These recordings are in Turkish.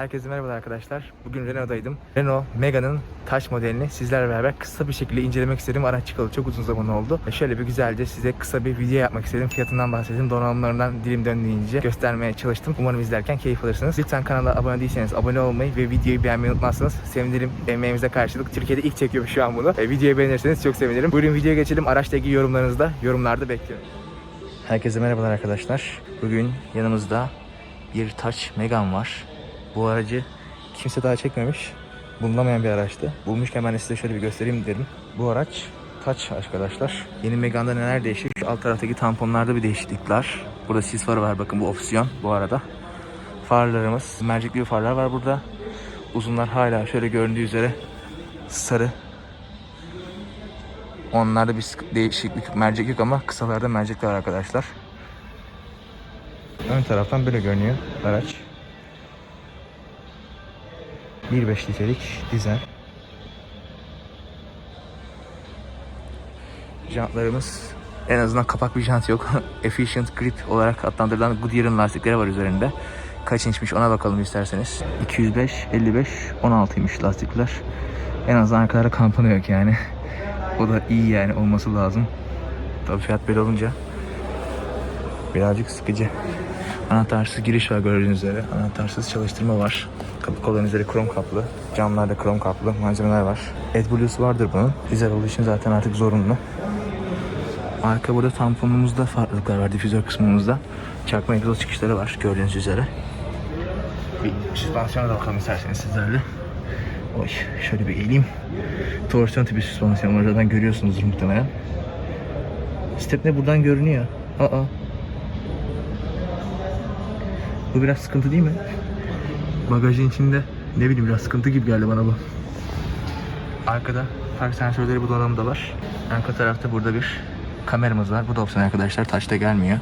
Herkese merhaba arkadaşlar. Bugün Renault'daydım. Renault Mega'nın taş modelini sizlerle beraber kısa bir şekilde incelemek istedim. Araç çıkalı çok uzun zaman oldu. E şöyle bir güzelce size kısa bir video yapmak istedim. Fiyatından bahsedeyim. Donanımlarından dilim döndüğünce göstermeye çalıştım. Umarım izlerken keyif alırsınız. Lütfen kanala abone değilseniz abone olmayı ve videoyu beğenmeyi unutmazsanız sevinirim. Emeğimize karşılık. Türkiye'de ilk çekiyorum şu an bunu. E, videoyu beğenirseniz çok sevinirim. Buyurun videoya geçelim. Araçla ilgili yorumlarınızı da yorumlarda bekliyorum. Herkese merhabalar arkadaşlar. Bugün yanımızda bir Touch Megane var. Bu aracı kimse daha çekmemiş. Bulunamayan bir araçtı. Bulmuşken ben size şöyle bir göstereyim dedim. Bu araç Touch arkadaşlar. Yeni Megane'da neler değişti? Şu alt taraftaki tamponlarda bir değişiklik var. Burada sis farı var bakın bu opsiyon bu arada. Farlarımız, mercekli farlar var burada. Uzunlar hala şöyle göründüğü üzere sarı. Onlarda bir değişiklik mercek yok ama kısalarda mercek var arkadaşlar. Ön taraftan böyle görünüyor araç. 1.5 litrelik dizel. Jantlarımız en azından kapak bir jant yok. Efficient Grip olarak adlandırılan Goodyear'ın lastikleri var üzerinde. Kaç inçmiş ona bakalım isterseniz. 205, 55, 16'ymış lastikler. En azından arkalarda kampana yok yani. O da iyi yani olması lazım. Tabii fiyat böyle olunca birazcık sıkıcı. Anahtarsız giriş var gördüğünüz üzere. Anahtarsız çalıştırma var. Kapı kolların üzeri krom kaplı. Camlarda krom kaplı malzemeler var. AdBlues vardır bunun. Dizel olduğu için zaten artık zorunlu. Arka burada tamponumuzda farklılıklar var difüzör kısmımızda. Çakma egzoz çıkışları var gördüğünüz üzere. Bir süspansiyona da bakalım isterseniz sizlerle. Oy şöyle bir eğileyim. Torsiyon tipi süspansiyon var zaten görüyorsunuzdur muhtemelen. Stepne buradan görünüyor. Aa. Bu biraz sıkıntı değil mi? Bagajın içinde ne bileyim biraz sıkıntı gibi geldi bana bu. Arkada park sensörleri bu donanımda var. Arka tarafta burada bir kameramız var. Bu da opsiyon arkadaşlar. Taçta gelmiyor.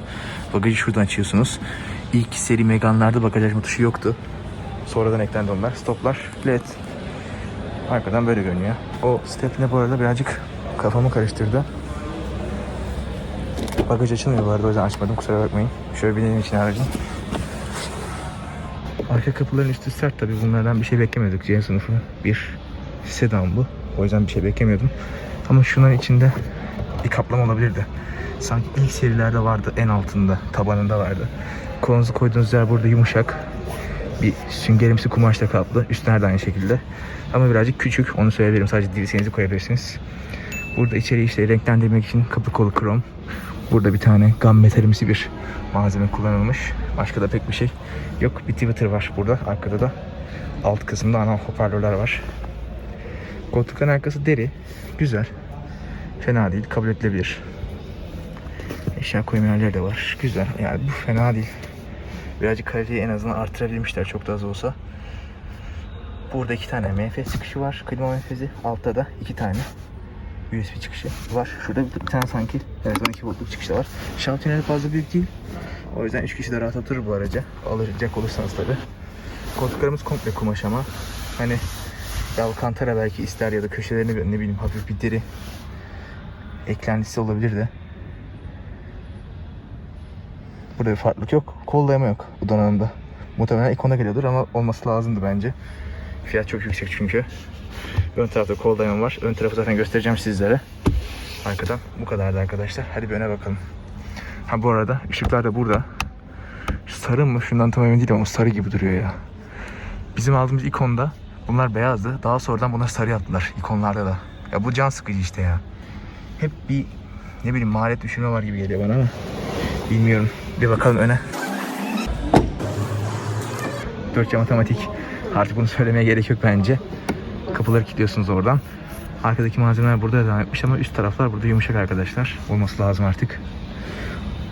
Bagajı şuradan açıyorsunuz. İlk seri Megane'larda bagaj açma tuşu yoktu. Sonradan eklendi onlar. Stoplar led. Arkadan böyle görünüyor. O stepne bu arada birazcık kafamı karıştırdı. Bagaj açılmıyor bu arada o yüzden açmadım kusura bakmayın. Şöyle binelim için aracın. Arka kapıların üstü sert tabi bunlardan bir şey beklemiyorduk C sınıfı bir sedan bu. O yüzden bir şey beklemiyordum. Ama şunun içinde bir kaplama olabilirdi. Sanki ilk serilerde vardı en altında tabanında vardı. Kolunuzu koyduğunuz yer burada yumuşak. Bir süngerimsi kumaşla kaplı. Üstler de aynı şekilde. Ama birazcık küçük onu söyleyebilirim. Sadece dirseğinizi koyabilirsiniz. Burada içeri işte renklendirmek için kapı kolu krom. Burada bir tane gam metalimsi bir malzeme kullanılmış. Başka da pek bir şey yok. Bir Twitter var burada. Arkada da alt kısımda ana hoparlörler var. Koltukların arkası deri. Güzel. Fena değil. Kabul edilebilir. Eşya koyma yerleri de var. Güzel. Yani bu fena değil. Birazcık kaliteyi en azından artırabilmişler çok da az olsa. Burada iki tane MF çıkışı var. Klima menfezi. Altta da iki tane USB çıkışı var. Şurada bir, tane sanki evet 12 voltluk çıkışı var. Tüneli fazla büyük değil. O yüzden 3 kişi de rahat oturur bu araca. Alacak olursanız tabi. Koltuklarımız komple kumaş ama hani Alcantara belki ister ya da köşelerine bir- ne bileyim hafif bir deri eklentisi olabilir de. Burada bir farklılık yok. Kol dayama yok bu donanımda. Muhtemelen ikona geliyordur ama olması lazımdı bence. Fiyat çok yüksek çünkü. Ön tarafta kol dayama var. Ön tarafı zaten göstereceğim sizlere. Arkadan bu kadardı arkadaşlar. Hadi bir öne bakalım. Ha bu arada ışıklar da burada. Sarı mı? Şundan tam emin değilim ama sarı gibi duruyor ya. Bizim aldığımız ikonda bunlar beyazdı. Daha sonradan bunlar sarı yaptılar ikonlarda da. Ya bu can sıkıcı işte ya. Hep bir ne bileyim maliyet düşünme var gibi geliyor bana ama bilmiyorum. Bir bakalım öne. 4 matematik. Artık bunu söylemeye gerek yok bence. Kapıları kilitliyorsunuz oradan. Arkadaki malzemeler burada devam etmiş ama üst taraflar burada yumuşak arkadaşlar. Olması lazım artık.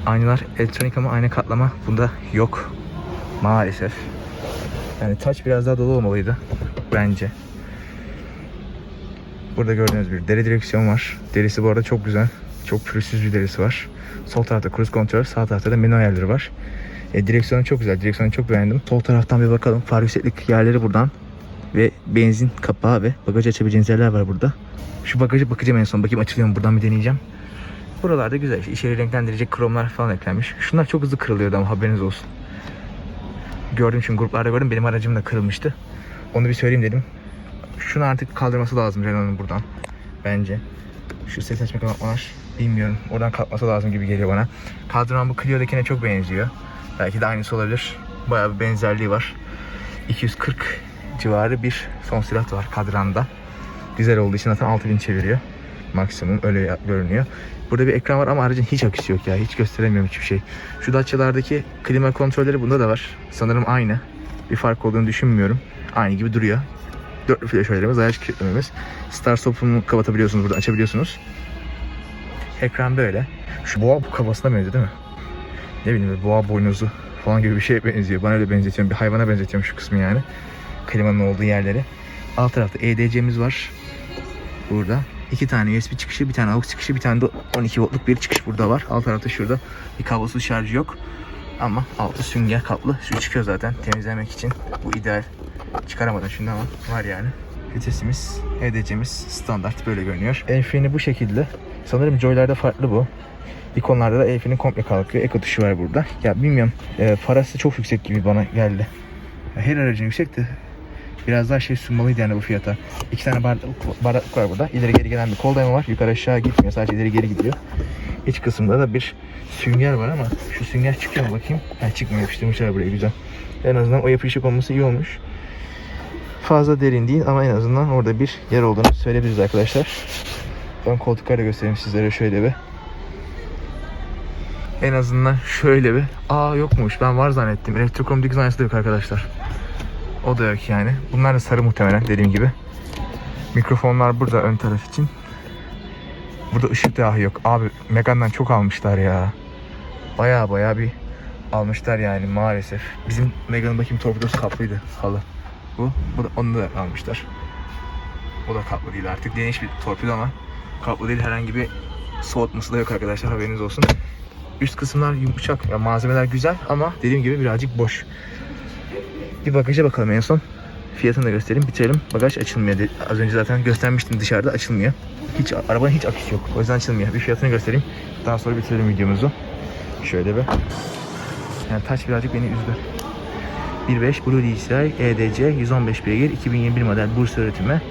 Aynalar elektronik ama ayna katlama bunda yok. Maalesef. Yani taç biraz daha dolu olmalıydı. Bence. Burada gördüğünüz bir deri direksiyon var. Derisi bu arada çok güzel. Çok pürüzsüz bir derisi var. Sol tarafta cruise control, sağ tarafta da menü ayarları var. E, direksiyonu çok güzel. Direksiyonu çok beğendim. Sol taraftan bir bakalım. Far yükseklik yerleri buradan. Ve benzin kapağı ve bagaj açabileceğiniz yerler var burada. Şu bagajı bakacağım en son. Bakayım açılıyor mu? Buradan bir deneyeceğim. Buralarda güzel. İşte içeri renklendirecek kromlar falan eklenmiş. Şunlar çok hızlı kırılıyordu ama haberiniz olsun. gördüm çünkü gruplarda gördüm. Benim aracım da kırılmıştı. Onu bir söyleyeyim dedim. Şunu artık kaldırması lazım Renault'un buradan. Bence. Şu ses açma kapatmalar bilmiyorum. Oradan kalkması lazım gibi geliyor bana. Kadran bu Clio'dakine çok benziyor. Belki de aynısı olabilir. Bayağı bir benzerliği var. 240 civarı bir son silah var kadranda. Güzel olduğu için zaten 6000 çeviriyor. Maksimum öyle görünüyor. Burada bir ekran var ama aracın hiç aküsü yok ya. Hiç gösteremiyorum hiçbir şey. Şu Dacia'lardaki klima kontrolleri bunda da var. Sanırım aynı. Bir fark olduğunu düşünmüyorum. Aynı gibi duruyor. Dörtlü flaşörlerimiz, ayaç kilitlememiz. Start stop'unu kapatabiliyorsunuz burada açabiliyorsunuz. Ekran böyle. Şu boğa bu kafasına benziyor değil mi? Ne bileyim boğa boynuzu falan gibi bir şeye benziyor. Bana öyle benzetiyorum. Bir hayvana benzetiyorum şu kısmı yani. Klimanın olduğu yerleri. Alt tarafta EDC'miz var. Burada. iki tane USB çıkışı, bir tane AUX çıkışı, bir tane de 12 voltluk bir çıkış burada var. Alt tarafta şurada bir kablosuz şarjı yok. Ama altı sünger kaplı. Şu çıkıyor zaten temizlemek için. Bu ideal. Çıkaramadım şimdi ama var yani. Vitesimiz, EDC'miz standart böyle görünüyor. El bu şekilde. Sanırım Joy'larda farklı bu. İkonlarda da el freni komple kalkıyor. Eko tuşu var burada. Ya bilmiyorum. E, parası çok yüksek gibi bana geldi. Ya her aracın yüksek de biraz daha şey sunmalıydı yani bu fiyata. İki tane bardaklık, bardaklık var burada. İleri geri gelen bir kol var. Yukarı aşağı gitmiyor. Sadece ileri geri gidiyor. İç kısımda da bir sünger var ama şu sünger çıkıyor mu bakayım? Ha çıkmıyor. Yapıştırmışlar buraya güzel. En azından o yapışık olması iyi olmuş. Fazla derin değil ama en azından orada bir yer olduğunu söyleyebiliriz arkadaşlar. Ben koltukları göstereyim sizlere şöyle bir. En azından şöyle bir. Aa yokmuş ben var zannettim. Elektrokromatik aynısı da yok arkadaşlar. O da yok yani. Bunlar da sarı muhtemelen dediğim gibi. Mikrofonlar burada ön taraf için. Burada ışık dahi yok. Abi Megane'dan çok almışlar ya. Baya baya bir almışlar yani maalesef. Bizim Megane'ın bakayım torpidosu kaplıydı halı. Bu. Bu da onu da almışlar. O da kaplı değil artık. Geniş bir torpido ama kaplı değil. Herhangi bir soğutması da yok arkadaşlar haberiniz olsun. Üst kısımlar yumuşak. Ya malzemeler güzel ama dediğim gibi birazcık boş. Bir bagaja bakalım en son. Fiyatını da göstereyim. Bitirelim. Bagaj açılmıyor. Az önce zaten göstermiştim dışarıda açılmıyor. Hiç arabanın hiç aküsü yok. O yüzden açılmıyor. Bir fiyatını göstereyim. Daha sonra bitirelim videomuzu. Şöyle bir. Yani taç birazcık beni üzdü. 1.5 Blue DCI EDC 115 beygir 2021 model Bursa üretimi.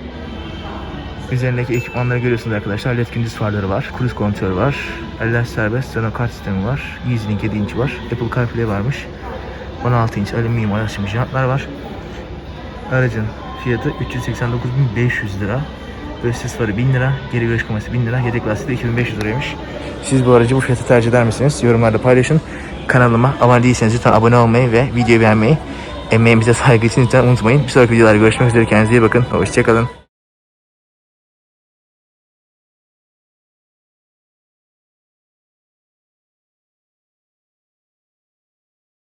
Üzerindeki ekipmanları görüyorsunuz arkadaşlar. LED gündüz farları var. Cruise kontrol var. Eller serbest. Renault kart sistemi var. EasyLink 7 inç var. Apple CarPlay varmış. 16 inç alüminyum alaşım jantlar var. Aracın fiyatı 389.500 lira. Gösterisi farı 1000 lira. Geri görüş kamerası 1000 lira. Yedek lastiği de 2500 liraymış. Siz bu aracı bu fiyata tercih eder misiniz? Yorumlarda paylaşın. Kanalıma abone değilseniz lütfen abone olmayı ve videoyu beğenmeyi, emeğimize saygı için lütfen unutmayın. Bir sonraki videolarda görüşmek üzere. Kendinize iyi bakın. Hoşçakalın.